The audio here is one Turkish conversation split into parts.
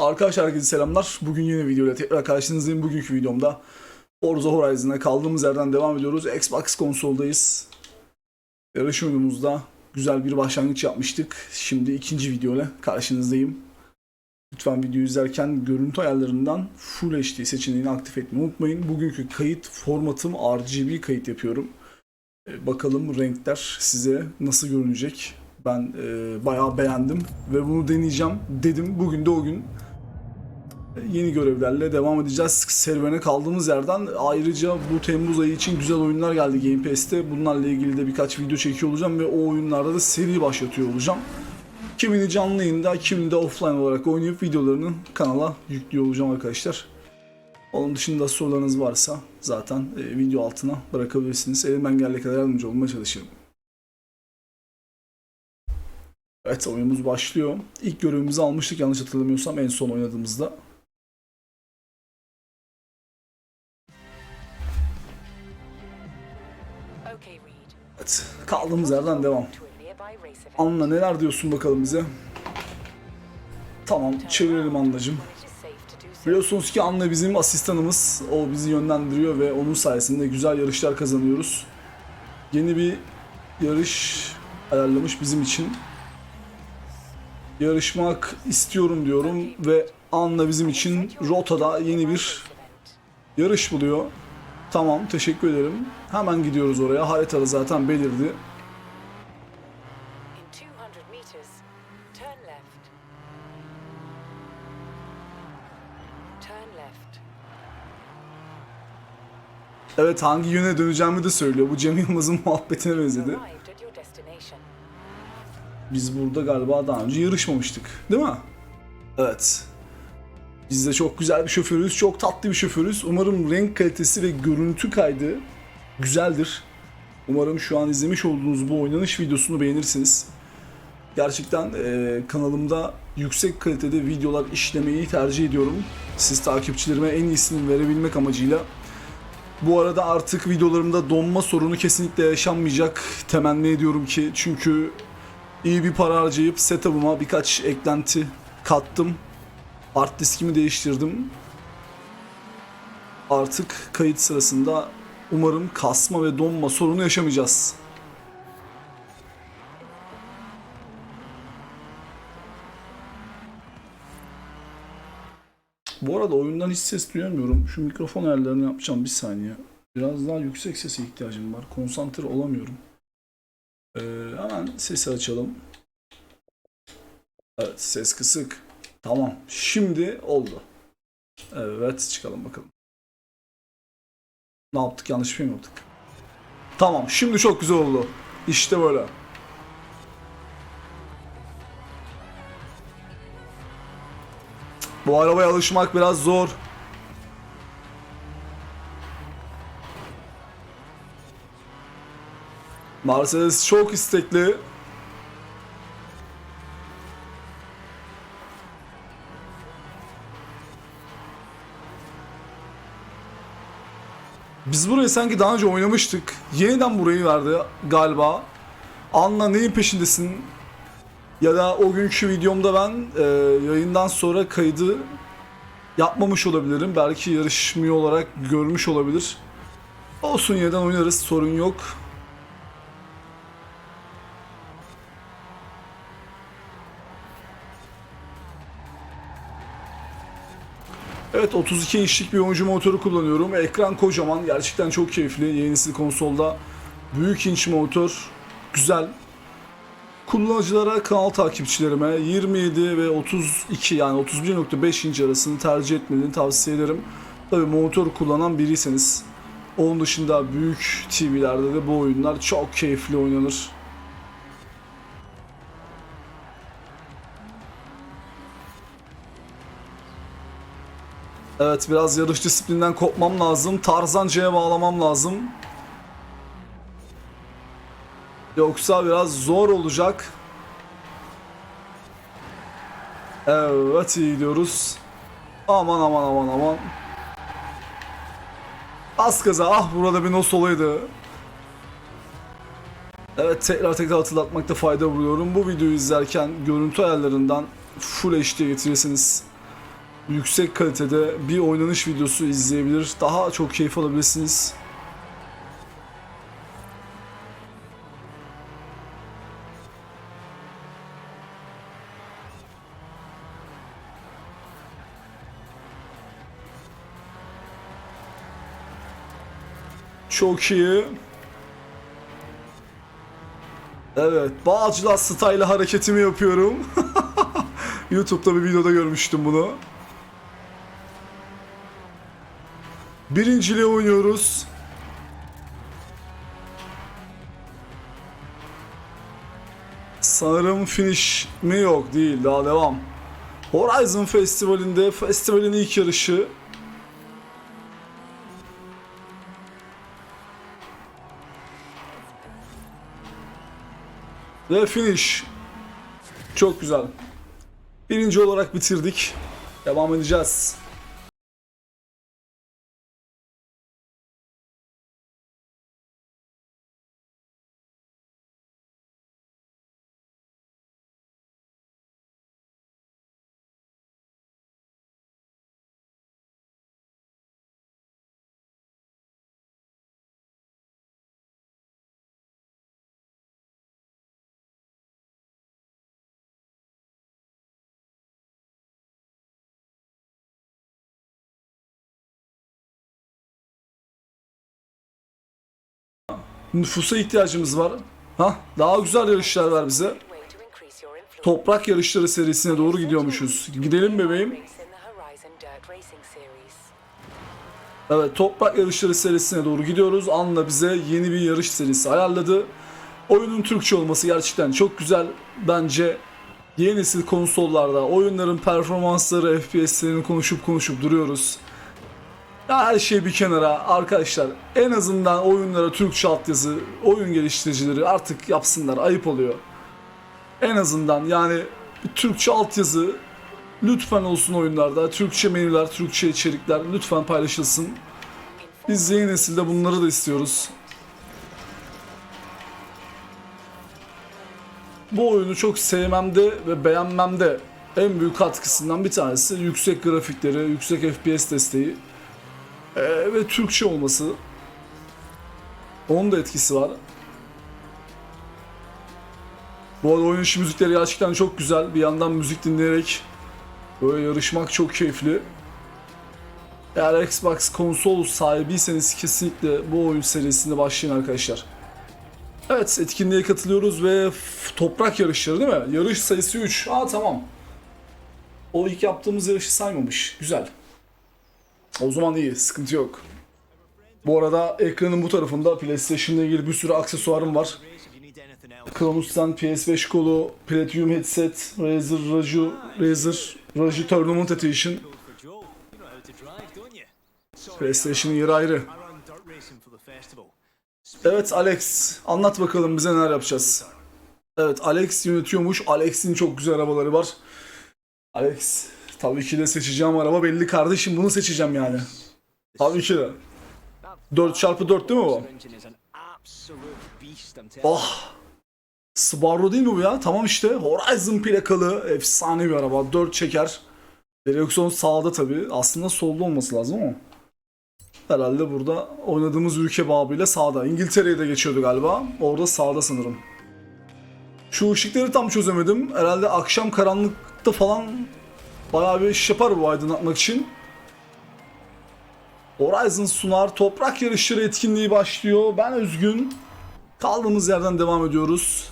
Arkadaşlar herkese selamlar. Bugün yeni videoyla tekrar karşınızdayım. Bugünkü videomda Forza Horizon'a kaldığımız yerden devam ediyoruz. Xbox konsoldayız. Yarış oyunumuzda güzel bir başlangıç yapmıştık. Şimdi ikinci videoyla karşınızdayım. Lütfen videoyu izlerken görüntü ayarlarından Full HD seçeneğini aktif etmeyi unutmayın. Bugünkü kayıt formatım RGB kayıt yapıyorum. E, Bakalım renkler size nasıl görünecek. Ben e, bayağı beğendim ve bunu deneyeceğim dedim. Bugün de o gün yeni görevlerle devam edeceğiz. Serüvene kaldığımız yerden ayrıca bu Temmuz ayı için güzel oyunlar geldi Game Pass'te. Bunlarla ilgili de birkaç video çekiyor olacağım ve o oyunlarda da seri başlatıyor olacağım. Kimini canlı yayında, kimini de offline olarak oynayıp videolarını kanala yüklüyor olacağım arkadaşlar. Onun dışında sorularınız varsa zaten e, video altına bırakabilirsiniz. Elimden geldiği kadar yardımcı olmaya çalışırım. Evet oyunumuz başlıyor. İlk görevimizi almıştık yanlış hatırlamıyorsam en son oynadığımızda. Evet kaldığımız yerden devam. Anla neler diyorsun bakalım bize. Tamam çevirelim so. Biliyorsunuz ki Anla bizim asistanımız. O bizi yönlendiriyor ve onun sayesinde güzel yarışlar kazanıyoruz. Yeni bir yarış ayarlamış bizim için. Yarışmak istiyorum diyorum ve Anla bizim için rotada yeni bir yarış buluyor. Tamam teşekkür ederim. Hemen gidiyoruz oraya. Haritada zaten belirdi. In 200 meters, turn left. Turn left. Evet hangi yöne döneceğimi de söylüyor. Bu Cem Yılmaz'ın muhabbetine benzedi. Biz burada galiba daha önce yarışmamıştık. Değil mi? Evet. Biz de çok güzel bir şoförüz. Çok tatlı bir şoförüz. Umarım renk kalitesi ve görüntü kaydı güzeldir. Umarım şu an izlemiş olduğunuz bu oynanış videosunu beğenirsiniz. Gerçekten eee, kanalımda yüksek kalitede videolar işlemeyi tercih ediyorum. Siz takipçilerime en iyisini verebilmek amacıyla. Bu arada artık videolarımda donma sorunu kesinlikle yaşanmayacak. Temenni ediyorum ki çünkü iyi bir para harcayıp setup'ıma birkaç eklenti kattım. Hard diskimi değiştirdim. Artık kayıt sırasında umarım kasma ve donma sorunu yaşamayacağız. Bu arada oyundan hiç ses duyamıyorum. Şu mikrofon ayarlarını yapacağım bir saniye. Biraz daha yüksek sese ihtiyacım var. Konsantre olamıyorum. Ee, hemen sesi açalım. Evet ses kısık. Tamam. Şimdi oldu. Evet çıkalım bakalım. Ne yaptık? Yanlış bir şey mi yaptık? Tamam. Şimdi çok güzel oldu. İşte böyle. Bu arabaya alışmak biraz zor. Mercedes çok istekli. Biz burayı sanki daha önce oynamıştık. Yeniden burayı verdi galiba. Anla neyin peşindesin? Ya da o günkü videomda ben e, yayından sonra kaydı yapmamış olabilirim. Belki yarışmıyor olarak görmüş olabilir. Olsun yeniden oynarız sorun yok. Evet 32 inçlik bir oyuncu motoru kullanıyorum. Ekran kocaman. Gerçekten çok keyifli. Yeni nesil konsolda büyük inç motor. Güzel. Kullanıcılara, kanal takipçilerime 27 ve 32 yani 31.5 inç arasını tercih etmelerini tavsiye ederim. Tabi monitör kullanan biriyseniz. Onun dışında büyük TV'lerde de bu oyunlar çok keyifli oynanır. Evet biraz yarış disiplinden kopmam lazım. Tarzanca'ya bağlamam lazım. Yoksa biraz zor olacak. Evet iyi gidiyoruz. Aman aman aman aman. Az kaza ah burada bir nos olaydı. Evet tekrar tekrar hatırlatmakta fayda buluyorum. Bu videoyu izlerken görüntü ayarlarından Full HD getirirseniz yüksek kalitede bir oynanış videosu izleyebilir. Daha çok keyif alabilirsiniz. Çok iyi. Evet, Bağcılar style hareketimi yapıyorum. YouTube'da bir videoda görmüştüm bunu. Birinciliğe oynuyoruz. Sanırım finish mi yok değil daha devam. Horizon Festivali'nde festivalin ilk yarışı ve finish. Çok güzel. Birinci olarak bitirdik. Devam edeceğiz. Nüfusa ihtiyacımız var. Ha, daha güzel yarışlar ver bize. Toprak yarışları serisine doğru gidiyormuşuz. Gidelim bebeğim. Evet, toprak yarışları serisine doğru gidiyoruz. Anla bize yeni bir yarış serisi ayarladı. Oyunun Türkçe olması gerçekten çok güzel. Bence yeni nesil konsollarda oyunların performansları, FPS'lerini konuşup konuşup duruyoruz. Her şey bir kenara arkadaşlar en azından oyunlara Türkçe altyazı, oyun geliştiricileri artık yapsınlar ayıp oluyor. En azından yani Türkçe altyazı lütfen olsun oyunlarda. Türkçe menüler, Türkçe içerikler lütfen paylaşılsın. Biz yeni nesilde bunları da istiyoruz. Bu oyunu çok sevmemde ve beğenmemde en büyük katkısından bir tanesi yüksek grafikleri, yüksek FPS desteği ee, ve Türkçe olması. Onun da etkisi var. Bu arada oyun içi müzikleri gerçekten çok güzel. Bir yandan müzik dinleyerek böyle yarışmak çok keyifli. Eğer Xbox konsol sahibiyseniz kesinlikle bu oyun serisinde başlayın arkadaşlar. Evet etkinliğe katılıyoruz ve toprak yarışları değil mi? Yarış sayısı 3. Aa tamam. O ilk yaptığımız yarışı saymamış. Güzel. O zaman iyi, sıkıntı yok. Bu arada ekranın bu tarafında PlayStation'la ilgili bir sürü aksesuarım var. Kronos'tan PS5 kolu, Platinum headset, Razer Raju, Razer Raju Tournament Edition. PlayStation'ın yeri ayrı. Evet Alex, anlat bakalım bize neler yapacağız. Evet Alex yönetiyormuş. Alex'in çok güzel arabaları var. Alex, tabii ki de seçeceğim araba belli kardeşim. Bunu seçeceğim yani. Tabii ki de. 4x4 değil mi bu? Oh. Subaru değil mi bu ya? Tamam işte. Horizon plakalı efsane bir araba. 4 çeker. Direksiyon sağda tabii. Aslında solda olması lazım ama. Herhalde burada oynadığımız ülke babıyla sağda. İngiltere'ye de geçiyordu galiba. Orada sağda sanırım. Şu ışıkları tam çözemedim. Herhalde akşam karanlıkta falan bayağı bir iş yapar bu aydınlatmak için. Horizon sunar. Toprak yarışları etkinliği başlıyor. Ben Özgün. Kaldığımız yerden devam ediyoruz.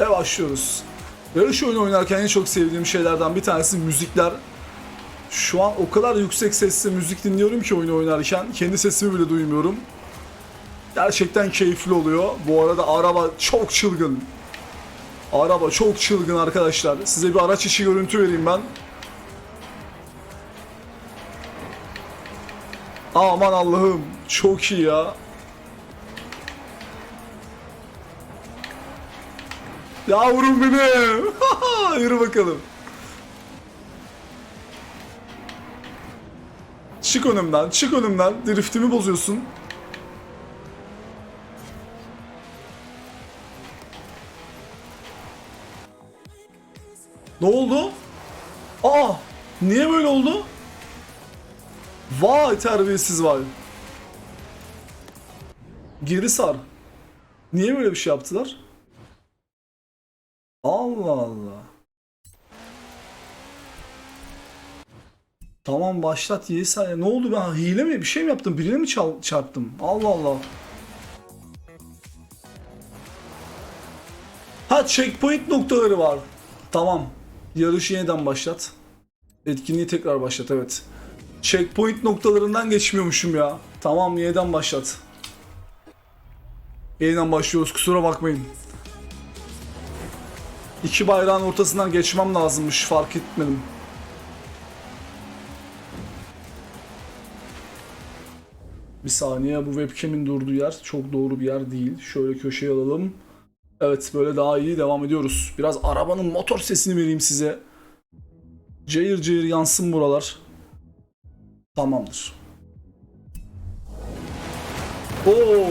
Ve başlıyoruz. Yarış oyunu oynarken en çok sevdiğim şeylerden bir tanesi müzikler. Şu an o kadar yüksek sesle müzik dinliyorum ki oyunu oynarken kendi sesimi bile duymuyorum. Gerçekten keyifli oluyor. Bu arada araba çok çılgın. Araba çok çılgın arkadaşlar. Size bir araç içi görüntü vereyim ben. Aman Allah'ım çok iyi ya. Yavrum benim. Yürü bakalım. Çık önümden, çık önümden. Driftimi bozuyorsun. Ne oldu? Aa! Niye böyle oldu? Vay terbiyesiz vay. Geri sar. Niye böyle bir şey yaptılar? Allah Allah. Tamam başlat iyi say. Ne oldu ben hile mi bir şey mi yaptım? Birine mi çarptım? Allah Allah. Ha checkpoint noktaları var. Tamam. Yarışı yeniden başlat. Etkinliği tekrar başlat evet. Checkpoint noktalarından geçmiyormuşum ya. Tamam yeniden başlat. Yeniden başlıyoruz kusura bakmayın. İki bayrağın ortasından geçmem lazımmış fark etmedim. Bir saniye bu webcam'in durduğu yer çok doğru bir yer değil. Şöyle köşeye alalım. Evet böyle daha iyi devam ediyoruz. Biraz arabanın motor sesini vereyim size. Cayır cayır yansın buralar. Tamamdır. Oo.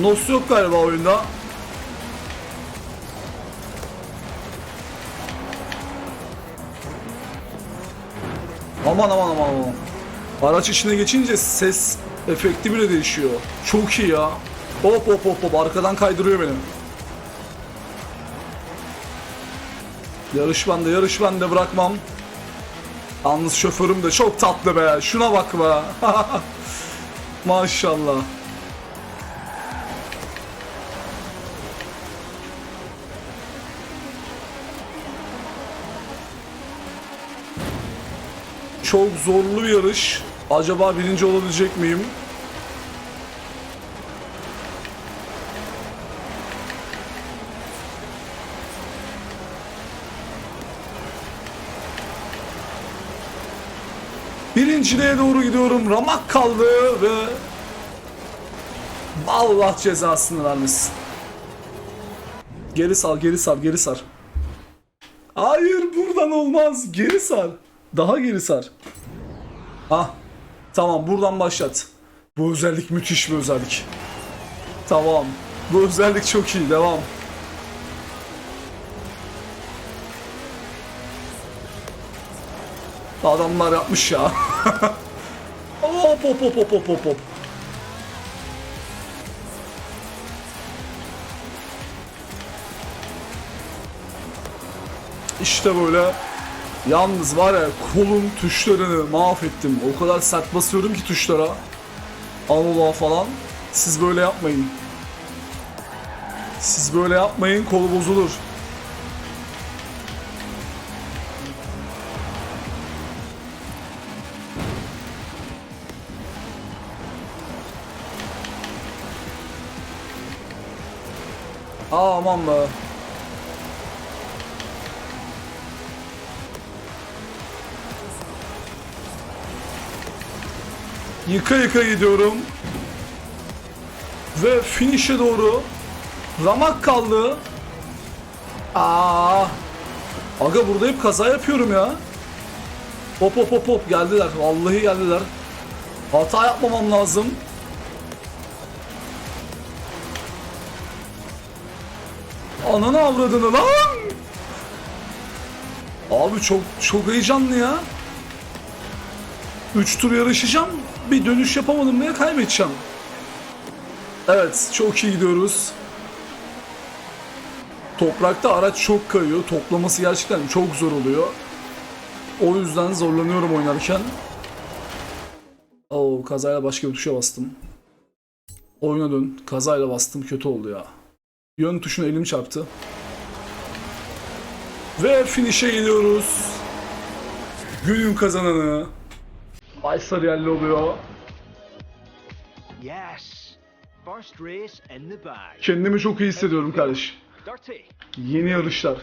Nos yok galiba oyunda. Aman aman aman aman. Araç içine geçince ses efekti bile değişiyor. Çok iyi ya. Hop hop hop hop arkadan kaydırıyor beni. Yarış bende yarış bende bırakmam. Yalnız şoförüm de çok tatlı be. Şuna bak be. Maşallah. Çok zorlu bir yarış. Acaba birinci olabilecek miyim? Birinciliğe doğru gidiyorum. Ramak kaldı ve Allah cezasını vermesin. Geri sar, geri sar, geri sar. Hayır buradan olmaz. Geri sar. Daha geri sar. Ah. Tamam buradan başlat. Bu özellik müthiş bir özellik. Tamam. Bu özellik çok iyi. Devam. Adamlar yapmış ya. hop hop hop hop hop hop hop. İşte böyle. Yalnız var ya kolun tuşlarını mahvettim. O kadar sert basıyorum ki tuşlara. Anadolu falan. Siz böyle yapmayın. Siz böyle yapmayın kolu bozulur. Aa, aman be. Yıka yıka gidiyorum. Ve finish'e doğru ramak kaldı. Aa. Aga burada hep kaza yapıyorum ya. Hop hop hop hop geldiler. Vallahi geldiler. Hata yapmamam lazım. Ananı avradını lan. Abi çok çok heyecanlı ya. 3 tur yarışacağım. Bir dönüş yapamadım diye kaybedeceğim. Evet, çok iyi gidiyoruz. Toprakta araç çok kayıyor. Toplaması gerçekten çok zor oluyor. O yüzden zorlanıyorum oynarken. Oo, kazayla başka bir tuşa bastım. Oyuna dön. Kazayla bastım. Kötü oldu ya. Yön tuşuna elim çarptı. Ve finish'e geliyoruz. Günün kazananı. Aysar yerli oluyor. Yes. First race in the bag. Kendimi çok iyi hissediyorum kardeş. Yeni yarışlar.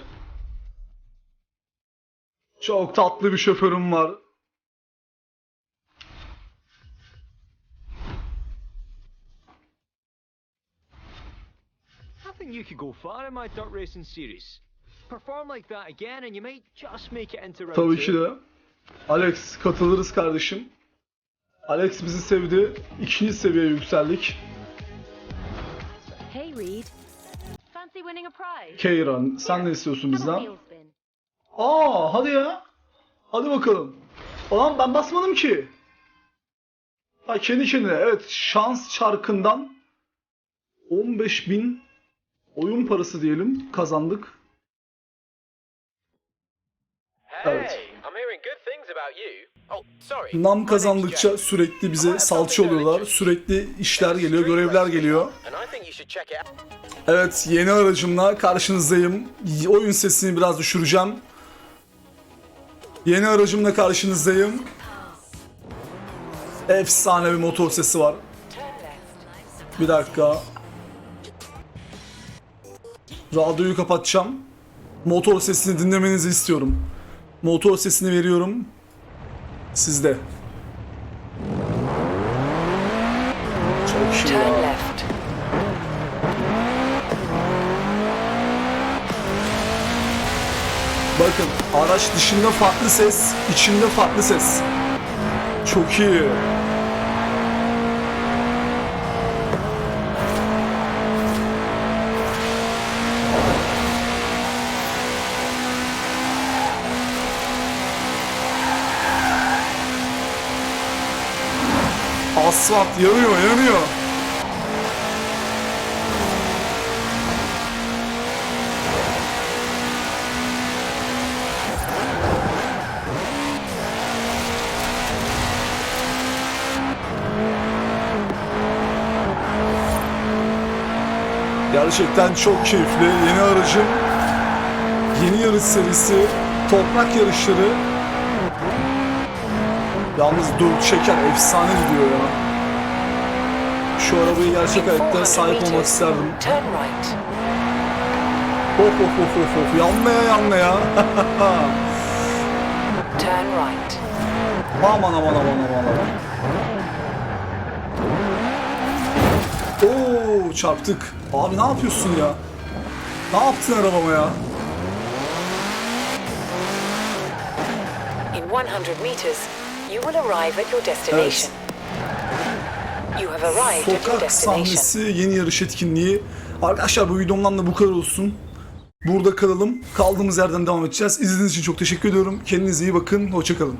Çok tatlı bir şoförüm var. you could go far in my dirt racing series. Perform like that again and you might just make it into round Tabii ki de. Alex katılırız kardeşim. Alex bizi sevdi. İkinci seviyeye yükseldik. Hey, Reed. Fancy winning a prize? Keyran sen ne istiyorsun bizden? Aa hadi ya. Hadi bakalım. Ulan ben basmadım ki. Ha kendi kendine evet şans çarkından 15.000 oyun parası diyelim kazandık. Evet. Nam My kazandıkça sürekli bize salça oluyorlar. Sürekli işler geliyor, görevler geliyor. Evet yeni aracımla karşınızdayım. Oyun sesini biraz düşüreceğim. Yeni aracımla karşınızdayım. Efsane bir motor sesi var. Bir dakika. Radyoyu kapatacağım. Motor sesini dinlemenizi istiyorum. Motor sesini veriyorum. Sizde. Çok iyi Turn ya. Bakın araç dışında farklı ses, içinde farklı ses. Çok iyi. Asfalt yanıyor, yanıyor. Gerçekten çok keyifli. Yeni aracım, yeni yarış serisi, toprak yarışları. Yalnız dört şeker efsane gidiyor ya. Şu arabayı gerçek hayatta 400 sahip olmak isterdim. Of of of of of yanmaya yanmaya. Turn right. aman aman aman aman aman. Oo çarptık. Abi ne yapıyorsun ya? Ne yaptın arabama ya? In 100 meters, you will arrive at your destination. You Sokak sahnesi yeni yarış etkinliği. Arkadaşlar bu videomdan da bu kadar olsun. Burada kalalım. Kaldığımız yerden devam edeceğiz. İzlediğiniz için çok teşekkür ediyorum. Kendinize iyi bakın. Hoşçakalın.